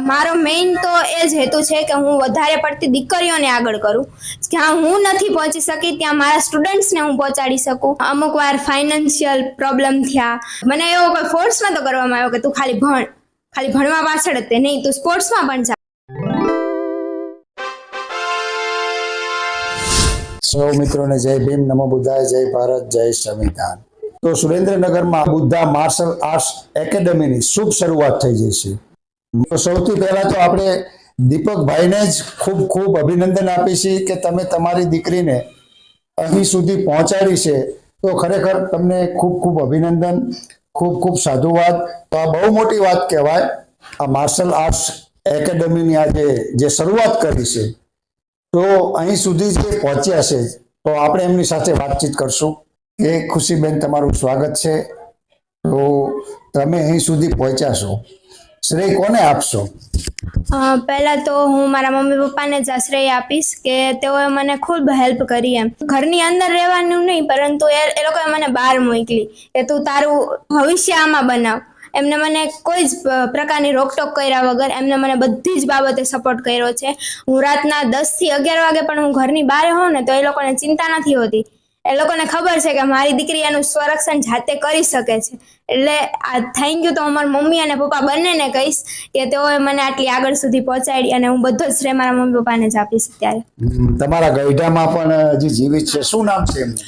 મારો મેઇન તો એ જ હેતુ છે કે હું વધારે પડતી દીકરીઓને આગળ કરું. જ્યાં હું નથી પહોંચી શકી, ત્યાં મારા સ્ટુડન્ટ્સને હું પહોંચાડી શકું. અમુક વાર ફાઇનાન્શિયલ પ્રોબ્લેમ થયા. મને એવો કોઈ ફોર્સ તો કરવામાં આવ્યો કે તું ખાલી ભણ, ખાલી ભણવા પાછળ જ તે. નહીં, તું સ્પોર્ટ્સમાં પણ જા. સૌ મિત્રોને જય ભીમ, નમો બુદ્ધાય, જય ભારત, જય સંવિધાન. તો સુરેન્દ્રનગરમાં બુદ્ધા માર્શલ આર્ટ્સ એકેડમીની શુભ શરૂઆત થઈ જશે સૌથી પહેલા તો આપણે દીપકભાઈને જ ખૂબ ખૂબ અભિનંદન આપીશી કે તમે તમારી દીકરીને અહીં સુધી પહોંચાડી છે. તો ખરેખર તમને ખૂબ ખૂબ અભિનંદન, ખૂબ ખૂબ સાધુવાદ. તો આ બહુ મોટી વાત કહેવાય, આ માર્શલ આર્ટ્સ એકેડમીની આજે જે શરૂઆત કરી છે. તો અહીં સુધી જે પહોંચ્યા છે, તો આપણે એમની સાથે વાતચીત કરશું. એ ખુશીબેન, તમારું સ્વાગત છે. તો તમે અહીં સુધી પહોંચ્યા છો. શ્રેય કોને આપશો? પહેલા તો હું મારા મમ્મી પપ્પાને જ આશ્રય આપીશ કે તેઓએ મને ખૂબ હેલ્પ કરી એમ. ઘરની અંદર રહેવાનું નહીં, પરંતુ એ એ લોકોએ મને બહાર મોકલી કે તું તારું ભવિષ્ય આમાં બનાવ. એમને મને કોઈ જ પ્રકારની રોકટોક કર્યા વગર એમને મને બધી જ બાબતે સપોર્ટ કર્યો છે. હું રાતના દસથી અગિયાર વાગે પણ હું ઘરની બહાર હોઉં ને તો એ લોકોને ચિંતા નથી હોતી. એ લોકોને ખબર છે કે મારી દીકરી એનું સ્વરક્ષણ જાતે કરી શકે છે. એટલે આ થેન્ક યુ તો હું મારા મમ્મી અને પપ્પા બંનેને કહીશ કે તેઓએ મને આટલી આગળ સુધી પહોંચાડી અને હું બધો જ શ્રેય મારા મમ્મી પપ્પાને જ આપીશ અત્યારે. તમારા ગઈઢામાં પણ હજી જીવિત છે શું નામ છે એમનું?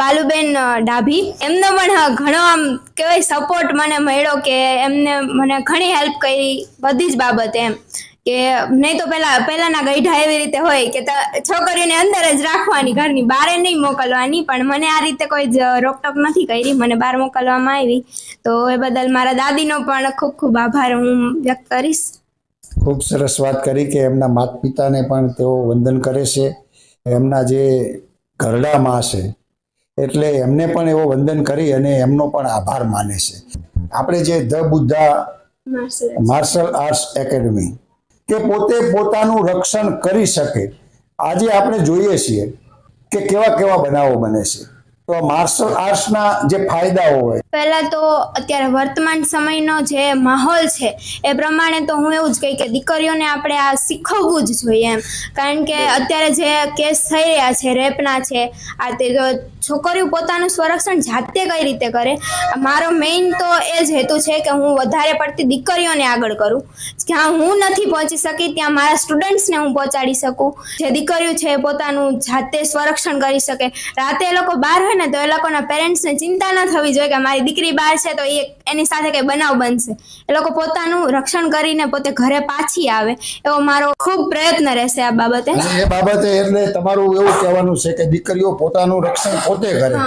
બાલુબેન ડાભી. એમનો પણ ઘણો આમ કહેવાય સપોર્ટ મને મળ્યો કે એમને મને ઘણી હેલ્પ કરી બધી જ બાબતે એમ. કે નહીં તો પેલા પહેલાના ગઈઢા એવી રીતે હોય કે છોકરીઓને અંદર જ રાખવાની ઘરની બહાર નહીં મોકલવાની. પણ મને આ રીતે કોઈ જ રોકટોક નથી કરી મને બહાર મોકલવામાં આવી. તો એ બદલ મારા દાદીનો પણ ખૂબ ખૂબ આભાર. હું વ્યક્ત કરીશ. ખૂબ સરસ વાત કરી કે એમના માતા પિતાને પણ તેઓ વંદન કરે છે. એમના જે ઘરડામાં છે એટલે એમને પણ એવો વંદન કરી અને એમનો પણ આભાર માને છે. આપણે જે the Buddha martial arts academy કે પોતે પોતાનું રક્ષણ કરી શકે. આજે આપણે જોઈએ છીએ કે કેવા કેવા બનાવો બને છે. તો માર્શલ આર્ટ્સના જે ફાયદાઓ હોય પહેલા તો અત્યારે વર્તમાન સમયનો જે માહોલ છે એ પ્રમાણે તો હું એવું જ કહી કે દીકરીઓને આપણે આ શીખવવું જ જોઈએ એમ. કારણ કે અત્યારે જે કેસ થઈ રહ્યા છે રેપના છે આ તે છોકરીઓ પોતાનું સંરક્ષણ જાતે કઈ રીતે કરે? મારો મેઇન તો એ જ હેતુ છે કે હું વધારે પડતી દીકરીઓને આગળ કરું. જ્યાં હું નથી પહોંચી શકી ત્યાં મારા સ્ટુડન્ટ્સને હું પહોંચાડી શકું. જે દીકરીઓ છે એ પોતાનું જાતે સંરક્ષણ કરી શકે. રાતે એ લોકો બહાર હોય ને તો એ લોકોના પેરેન્ટ્સને ચિંતા ન થવી જોઈએ કે મારી દીકરી બહાર છે તો એ એની સાથે કંઈ બનાવ બનશે. એ લોકો પોતાનું રક્ષણ કરીને પોતે ઘરે પાછી આવે એવો મારો ખૂબ પ્રયત્ન રહેશે આ બાબતે. એ બાબતે એટલે તમારું એવું કહેવાનું છે કે દીકરીઓ પોતાનું રક્ષણ પોતે કરે.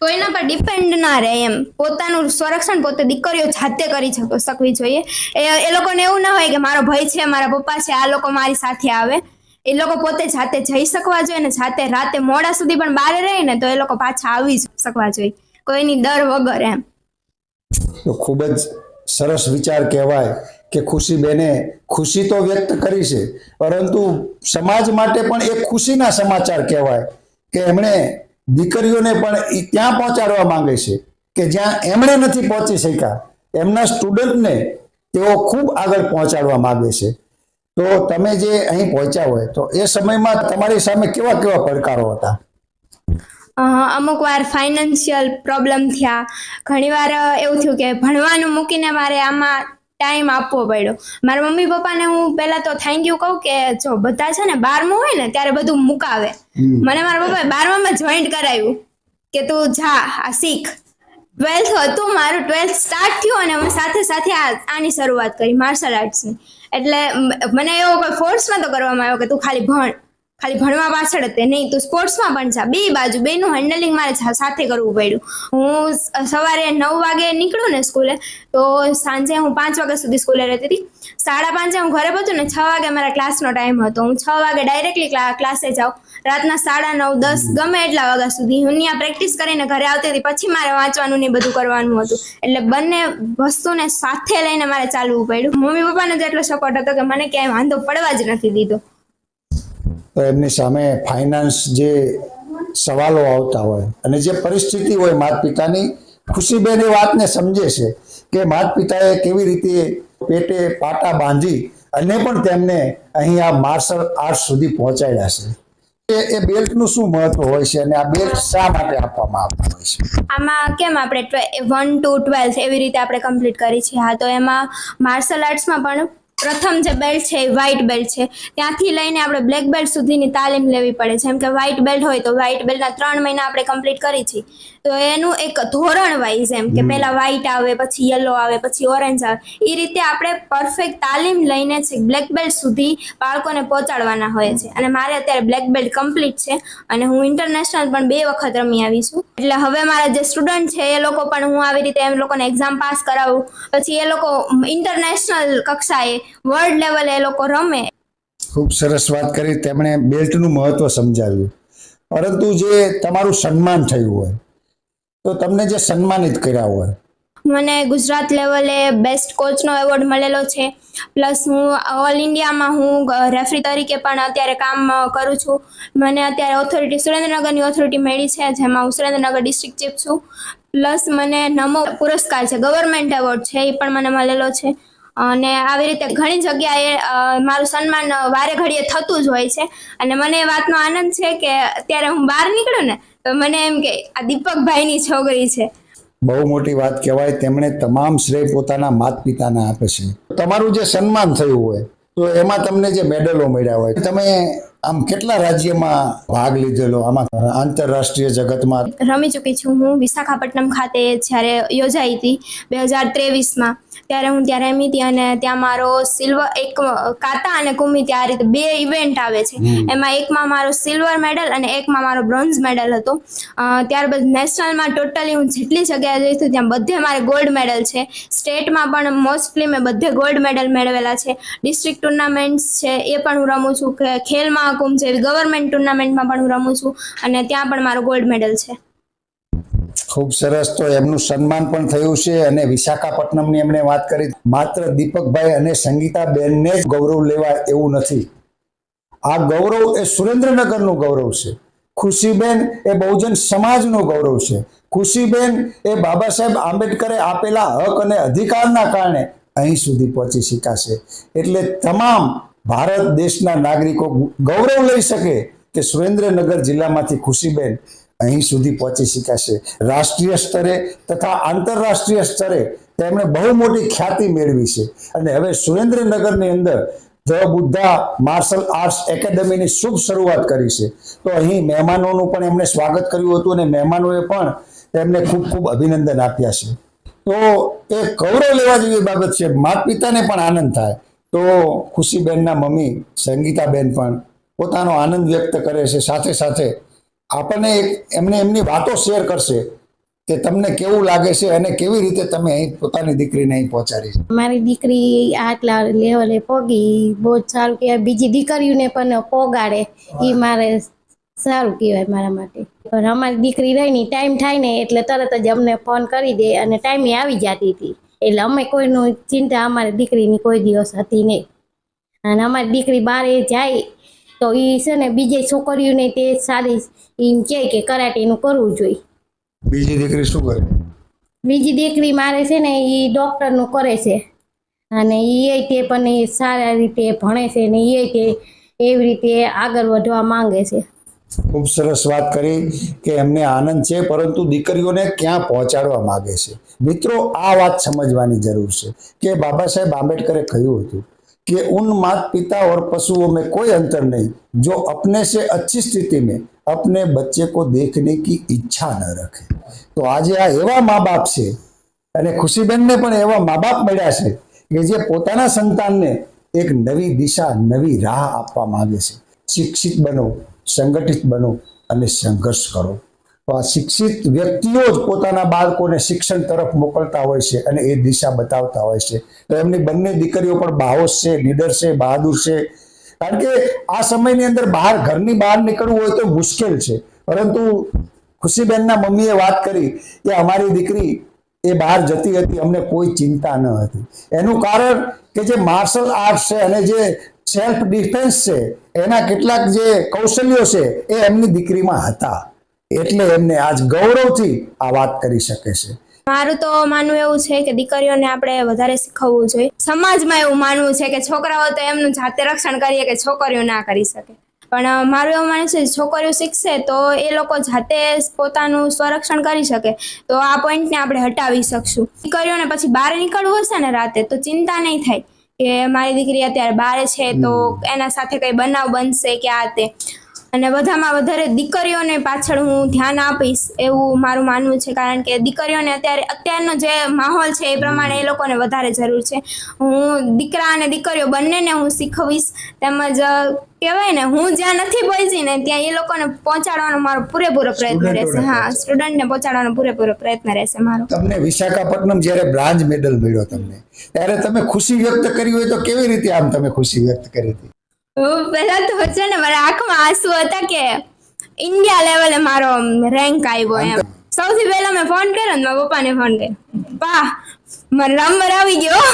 કોઈના પર ડિપેન્ડ ના રહે એમ. પોતાનું સંરક્ષણ પોતે દીકરીઓ જાતે કરી શકવી જોઈએ. એ એ લોકોને એવું ના હોય કે મારો ભાઈ છે મારા પપ્પા છે આ લોકો મારી સાથે આવે. એ લોકો પોતે જાતે જઈ શકવા જોઈએ ને જાતે રાતે મોડા સુધી પણ બહાર રહે ને તો એ લોકો પાછા આવી જ શકવા જોઈએ. કોઈની ડર વગર એમ. ખૂબ જ સરસ વિચાર કહેવાય કે ખુશી બેને ખુશી તો વ્યક્ત કરી છે, પરંતુ સમાજ માટે પણ એક ખુશીના સમાચાર કહેવાય કે એમણે દીકરીઓને પણ ત્યાં પહોંચાડવા માંગે છે કે જ્યાં એમણે નથી પહોંચી શક્યા. એમના સ્ટુડન્ટને તેઓ ખૂબ આગળ પહોંચાડવા માંગે છે. તો તમે જે અહીં પહોંચ્યા હોય, તો એ સમયમાં તમારી સામે કેવા કેવા પડકારો હતા? અમુક વાર ફાઇનાન્શિયલ પ્રોબ્લેમ થયા. ઘણીવાર એવું થયું કે ભણવાનું મૂકીને મારે આમાં ટાઈમ આપવો પડ્યો. મારા મમ્મી પપ્પાને હું પહેલાં તો થેન્ક યુ કહું કે જો બધા છે ને બારમું હોય ને ત્યારે બધું મુકાવે. મને મારા પપ્પાએ બારમામાં જોઈન્ટ કરાવ્યું કે તું જા આ શીખ. ટ્વેલ્થ હતું મારું ટ્વેલ્થ સ્ટાર્ટ થયું અને અમે સાથે સાથે આની શરૂઆત કરી માર્શલ આર્ટ્સની એટલે મને એવો કોઈ ફોર્સમાં તો કરવામાં આવ્યો કે તું ખાલી ભણ. ખાલી ભણવા પાછળ જ તે નહીં, તું સ્પોર્ટ્સમાં પણ જા. બે બાજુ, બેનું હેન્ડલિંગ મારે સાથે કરવું પડ્યું. હું સવારે નવ વાગે નીકળું ને સ્કૂલે, તો સાંજે હું પાંચ વાગ્યા સુધી સ્કૂલે રહેતી હતી. સાડા પાંચે હું ઘરે પહોંચું ને છ વાગે મારા ક્લાસનો ટાઈમ હતો. હું છ વાગે ડાયરેક્ટલી ક્લાસે જાઉં. રાતના સાડા નવ, દસ, ગમે એટલા વાગ્યા સુધી હું ત્યાં પ્રેક્ટિસ કરીને ઘરે આવતી હતી. પછી મારે વાંચવાનું ને બધું કરવાનું હતું. એટલે બંને વસ્તુને સાથે લઈને મારે ચાલવું પડ્યું. મમ્મી પપ્પાનો તો એટલો સપોર્ટ હતો કે મને ક્યાંય વાંધો પડવા જ નથી દીધો. તો એમની સામે ફાઇનાન્સ જે સવાલો આવતા હોય અને જે પરિસ્થિતિ હોય માતા પિતાની ખુશીબેન એ વાતને સમજે છે કે માતા પિતાએ કેવી રીતે પેટે પાટા બાંધી અને પણ તેમને અહીં આ માર્શલ આર્ટ સુધી પહોંચાડ્યા છે. એ બેલ્ટનું શું મહત્વ હોય છે અને આ બેલ્ટ શા માટે આપવામાં આવતું હોય છે? આમાં કેમ આપણે વન ટુ ટ્વેલ્થ એવી રીતે આપણે કમ્પ્લીટ કરી છે? હા, તો એમાં માર્શલ આર્ટ્સમાં પણ પ્રથમ જે બેલ્ટ છે એ વ્હાઇટ બેલ્ટ છે. ત્યાંથી લઈને આપણે બ્લેક બેલ્ટ સુધીની તાલીમ લેવી પડે જેમ કે વ્હાઇટ બેલ્ટ હોય તો વ્હાઇટ બેલ્ટના ત્રણ મહિના આપણે કમ્પ્લીટ કરી છે. તો એનું એક ધોરણ વાઇઝ એમ કે પહેલાં વ્હાઇટ આવે પછી યલો આવે પછી ઓરેન્જ આવે. એ રીતે આપણે પરફેક્ટ તાલીમ લઈને છે બ્લેક બેલ્ટ સુધી બાળકોને પહોંચાડવાના હોય છે. અને મારે અત્યારે બ્લેક બેલ્ટ કમ્પ્લીટ છે અને હું ઇન્ટરનેશનલ પણ બે વખત રમી આવી છું. એટલે હવે મારા જે સ્ટુડન્ટ છે એ લોકો પણ હું આવી રીતે એમ લોકોને એક્ઝામ પાસ કરાવું. પછી એ લોકો ઇન્ટરનેશનલ કક્ષાએ વર્લ્ડ લેવલે એ લોકો રમે. ખૂબ સરસ વાત કરી. તેમણે બેલ્ટનું મહત્વ સમજાવ્યું. પરંતુ જે તમારું સન્માન થયું હોય તો તમને જે સન્માનિત કર્યા હોય. મને ગુજરાત લેવલે બેસ્ટ કોચનો એવોર્ડ મળેલો છે. પ્લસ હું ઓલ ઇન્ડિયામાં હું રેફરી તરીકે પણ અત્યારે કામ કરું છું. મને અત્યારે ઓથોરિટી સુરેન્દ્રનગરની ઓથોરિટી મળી છે જેમાં હું સુરેન્દ્રનગર ડિસ્ટ્રિક્ટ ચીફ છું. પ્લસ મને નમો પુરસ્કાર છે ગવર્મેન્ટ એવોર્ડ છે એ પણ મને મળેલો છે. અને આવી રીતે ઘણી જગ્યાએ મારું સન્માન વારે ઘડીએ થતું જ હોય છે. અને મને એ વાતનો આનંદ છે કે અત્યારે હું બહાર નીકળું ને, તો મને એમ કે આ દીપકભાઈની છોકરી છે. બહુ મોટી વાત કહેવાય, તેમણે તમામ શ્રેય પોતાના માત પિતાને આપે છે. તમારું જે સન્માન થયું હોય, તો એમાં તમને જે મેડલો મળ્યા હોય, તમે આમ કેટલા રાજ્યમાં ભાગ લીધેલો? આમાં આંતરરાષ્ટ્રીય જગતમાં? રમી ચૂકી છું હું વિશાખાપટ્ટનમ ખાતે જ્યારે યોજાઈ હતી બે હજાર ત્રેવીસમાં. ત્યારે હું ત્યાં રમી હતી અને ત્યાં મારો સિલ્વર એક કાતા અને કુમિતી આ રીતે બે ઇવેન્ટ આવે છે. એમાં એકમાં મારો સિલ્વર મેડલ અને એકમાં મારો બ્રોન્ઝ મેડલ હતો. ત્યારબાદ નેશનલમાં ટોટલી હું જેટલી જગ્યાએ જઈ છું ત્યાં બધે મારે ગોલ્ડ મેડલ છે. સ્ટેટમાં પણ મોસ્ટલી મેં બધે ગોલ્ડ મેડલ મેળવેલા છે. ડિસ્ટ્રિક્ટ ટુર્નામેન્ટ્સ છે એ પણ હું રમું છું. કે ખેલ મહાકુંભ જેવી ગવર્મેન્ટ ટુર્નામેન્ટમાં પણ હું રમું છું અને ત્યાં પણ મારો ગોલ્ડ મેડલ છે. ખૂબ સરસ. તો એમનું સન્માન પણ થયું છે અને વિશાખાપટ્ટનમની એમણે વાત કરી. માત્ર દીપકભાઈ અને સંગીતાબેનને જ ગૌરવ લેવા એવું નથી. આ ગૌરવ એ સુરેન્દ્રનગરનું ગૌરવ છે. ખુશીબેન એ બહુજન સમાજનું ગૌરવ છે. ખુશીબેન એ બાબા સાહેબ આંબેડકરે આપેલા હક અને અધિકારના કારણે અહીં સુધી પહોંચી શકાશે. એટલે તમામ ભારત દેશના નાગરિકો ગૌરવ લઈ શકે કે સુરેન્દ્રનગર જિલ્લામાંથી ખુશીબેન અહીં સુધી પહોંચી શકાશે રાષ્ટ્રીય સ્તરે તથા આંતરરાષ્ટ્રીય સ્તરે તેમણે બહુ મોટી ખ્યાતિ મેળવી છે. અને હવે સુરેન્દ્રનગરની અંદર ધ બુદ્ધા માર્શલ આર્ટ્સ એકેડમીની શુભ શરૂઆત કરી છે. તો અહીં મહેમાનોનું પણ એમણે સ્વાગત કર્યું હતું અને મહેમાનોએ પણ તેમને ખૂબ ખૂબ અભિનંદન આપ્યા છે. તો એ ગૌરવ લેવા જેવી બાબત છે. માતા પિતાને પણ આનંદ થાય. તો ખુશીબેનના મમ્મી સંગીતાબેન પણ પોતાનો આનંદ વ્યક્ત કરે છે સાથે સાથે આપણને એક એમને એમની વાતો શેર કરશે કે તમને કેવું લાગે છે અને કેવી રીતે તમે અહીં પોતાની દીકરીને અહીં પહોંચાડી છે. મારી દીકરી આટલા લેવલે પોગી બહુ જ સારું કહેવાય. બીજી દીકરીઓને પણ પોગાડે. એ મારે સારું કહેવાય મારા માટે. પણ અમારી દીકરી રહીને ટાઈમ થાય ને એટલે તરત જ અમને ફોન કરી દે અને ટાઈમે આવી જતી હતી. એટલે અમે કોઈનું ચિંતા અમારી દીકરીની કોઈ દિવસ હતી નહીં. અને અમારી દીકરી બારે જાય તો એ છે ને બીજે છોકરીઓને તે સારી એમ કહે કે કરાટેનું કરવું જોઈએ. બીજી દીકરી શું કરે? બીજી દીકરી મારે છે ને એ ડૉક્ટરનું કરે છે. અને એ તે પણ એ સારા રીતે ભણે છે ને એ તે એવી રીતે આગળ વધવા માંગે છે. ખૂબ સરસ વાત કરી કે એમને આનંદ છે પરંતુ દીકરીઓને ક્યાં પહોંચાડવા માંગે છે મિત્રો આ વાત સમજવાની જરૂર છે કે બાબા સાહેબ આંબેડકરે કહ્યું હતું कि उन माता पिता और पशुओं में कोई अंतर नहीं जो अपने से अच्छी स्थिति में अपने बच्चे को देखने की ઈચ્છા ન રખે તો આજે આ એવા મા બાપ છે અને ખુશીબેનને પણ એવા મા બાપ મળ્યા છે કે જે પોતાના સંતાનને એક નવી દિશા નવી રાહ આપવા માંગે છે શિક્ષિત બનો સંગઠિત બનો અને સંઘર્ષ કરો. તો આ શિક્ષિત વ્યક્તિઓ જ પોતાના બાળકોને શિક્ષણ તરફ મોકલતા હોય છે અને એ દિશા બતાવતા હોય છે. તો એમની બંને દીકરીઓ પણ બાહોશ છે, નીડર છે, બહાદુર છે. કારણ કે આ સમયની અંદર બહાર ઘરની બહાર નીકળવું હોય તો મુશ્કેલ છે. પરંતુ ખુશીબેનના મમ્મીએ વાત કરી કે અમારી દીકરી એ બહાર જતી હતી, અમને કોઈ ચિંતા ન હતી. એનું કારણ કે જે માર્શલ આર્ટ છે અને જે સેલ્ફ ડિફેન્સ છે, એના કેટલાક જે કૌશલ્યો છે, એ એમની દીકરીમાં હતા. એટલે એમને આજ ગૌરવથી આ વાત કરી શકે છે. મારું તો માનવું એવું છે કે દીકરીઓને આપણે વધારે શીખવવું જોઈએ. સમાજમાં એવું માનવું છે કે છોકરાઓ તો એમનું જાતે રક્ષણ કરીએ કે છોકરીઓ ના કરી શકે. પણ મારું એવું માનવું છે, છોકરીઓ શીખશે તો એ લોકો જાતે પોતાનું સ્વરક્ષણ કરી શકે. તો આ પોઈન્ટને આપણે હટાવી શકશું. દીકરીઓને પછી બહાર નીકળવું હશે ને રાતે, તો ચિંતા નહીં થાય. કે મારી દીકરી અત્યારે બારે છે તો એના સાથે કંઈ બનાવ બનશે કે આ તે? અને બધામાં વધારે દીકરીઓને પાછળ હું ધ્યાન આપીશ એવું મારું માનવું છે કારણ કે દીકરીઓને અત્યારે અત્યારનો જે માહોલ છે એ પ્રમાણે એ લોકોને વધારે જરૂર છે. હું દીકરા અને દીકરીઓ બંનેને હું શીખવીશ તેમજ કહેવાય ને હું જ્યાં નથી પહોંચી ને ત્યાં એ લોકોને પહોંચાડવાનો મારો પૂરેપૂરો પ્રયત્ન રહેશે. હા સ્ટુડન્ટને પહોંચાડવાનો પૂરેપૂરો પ્રયત્ન રહેશે મારો. તમને વિશાખાપટ્ટનમ જ્યારે બ્રાન્જ મેડલ મળ્યો તમને ત્યારે તમે ખુશી વ્યક્ત કરી હોય તો કેવી રીતે આમ તમે ખુશી વ્યક્ત કરી હતી? પહેલા તો છે ને મારા આંખમાં આંસુ હતા કે ઇન્ડિયા લેવલે મારો રેન્ક આવ્યો એમ. સૌથી પહેલા મેં ફોન કર્યો ને મારા પપ્પાને ફોન કર્યો. પા મારો નંબર આવી ગયો.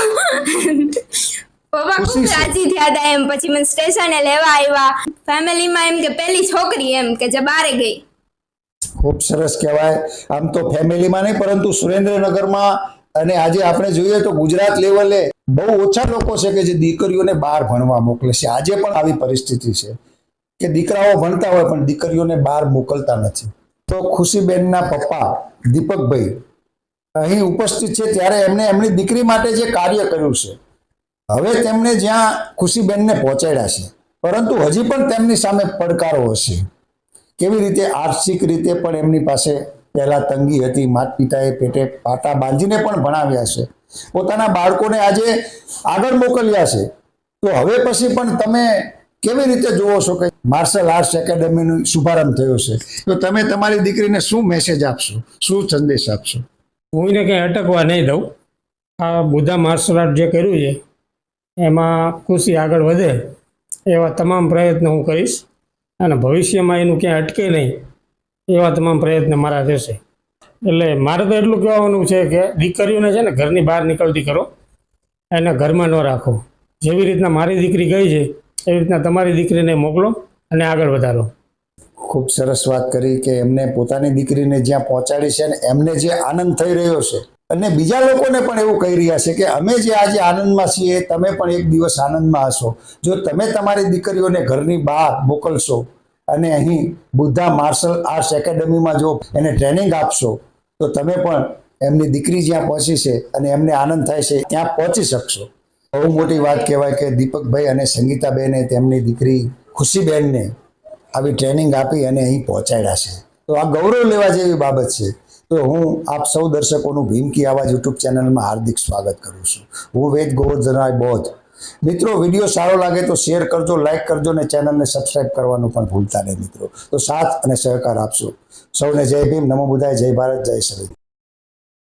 પપ્પા ખૂબ રાજી થયા હતા એમ. પછી મને સ્ટેશને લેવા આવ્યા. ફેમિલીમાં એમ કે પહેલી છોકરી એમ કે જે બારે ગઈ. ખૂબ સરસ કહેવાય. આમ તો ફેમિલીમાં નહીં પરંતુ સુરેન્દ્રનગરમાં અને આજે આપણે જોઈએ તો ગુજરાત લેવલે બહુ ઓછા લોકો છે કે જે દીકરીઓને બહાર ભણવા મોકલે છે. આજે પણ આવી પરિસ્થિતિ છે કે દીકરાઓ ભણતા હોય પણ દીકરીઓને બહાર મોકલતા નથી. તો ખુશીબેનના પપ્પા દીપકભાઈ અહીં ઉપસ્થિત છે ત્યારે એમને એમની દીકરી માટે જે કાર્ય કર્યું છે. હવે તેમને જ્યાં ખુશીબેનને પહોંચાડ્યા છે. પરંતુ હજી પણ તેમની સામે પડકારો હશે. કેવી રીતે આર્થિક રીતે પણ એમની પાસે પહેલા તંગી હતી, માતા પિતાએ પેટે પાટા બાંધીને પણ ભણાવ્યા છે. પોતાના બાળકોને આજે આગળ મોકલ્યા છે. તો હવે પછી પણ તમે કેવી રીતે જુઓ છો કે માર્શલ આર્ટ્સ એકેડેમીનો શુભારંભ થયો છે? તો તમે તમારી દીકરીને શું મેસેજ આપશો? શું સંદેશ આપશો? હું એને કંઈ અટકવા નહીં દઉં. આ બુદ્ધા માર્શલ આર્ટ જે કર્યું છે, એમાં ખુશી આગળ વધે એવા તમામ પ્રયત્નો હું કરીશ. અને ભવિષ્યમાં એનું ક્યાંય અટકે નહીં. એવા તમામ પ્રયત્ન મારા રહેશે. એટલે મારે તો એટલું કહેવાનું છે કે દીકરીઓને છે ને ઘરની બહાર નીકળતી કરો, એને ઘરમાં ન રાખો. જેવી રીતના મારી દીકરી ગઈ છે, એવી રીતના તમારી દીકરીને મોકલો અને આગળ વધારો. ખૂબ સરસ વાત કરી કે એમને પોતાની દીકરીને જ્યાં પહોંચાડી છે અને એમને જે આનંદ થઈ રહ્યો છે, અને બીજા લોકોને પણ એવું કહી રહ્યા છે કે અમે જે આજે આનંદમાં છીએ, તમે પણ એક દિવસ આનંદમાં હશો. જો તમે તમારી દીકરીઓને ઘરની બહાર મોકલશો અને અહીં બુદ્ધા માર્શલ આર્ટ્સ એકેડમીમાં જો એને ટ્રેનિંગ આપશો, તો તમે પણ એમની દીકરી જ્યાં પહોંચી છે અને એમને આનંદ થાય છે, ત્યાં પહોંચી શકશો. બહુ મોટી વાત કહેવાય કે દીપકભાઈ અને સંગીતાબેને તેમની દીકરી ખુશીબેનને આવી ટ્રેનિંગ આપી અને અહીં પહોંચાડ્યા છે. તો આ ગૌરવ લેવા જેવી બાબત છે. તો હું આપ સૌ દર્શકોનું ભીમકી આવાજ યુટ્યુબ ચેનલમાં હાર્દિક સ્વાગત કરું છું. હું વેદ ગોવર્ધનરાય બોધ. મિત્રો વીડિયો સારો લાગે તો શેર કરજો લાઇક કરજો અને ચેનલને સબસ્ક્રાઇબ કરવાનું પણ ભૂલતા નહીં મિત્રો. તો સાથ અને સહકાર આપશો. સૌને જય ભીમ, નમો બુધાય જય ભારત, જય સંવિધાન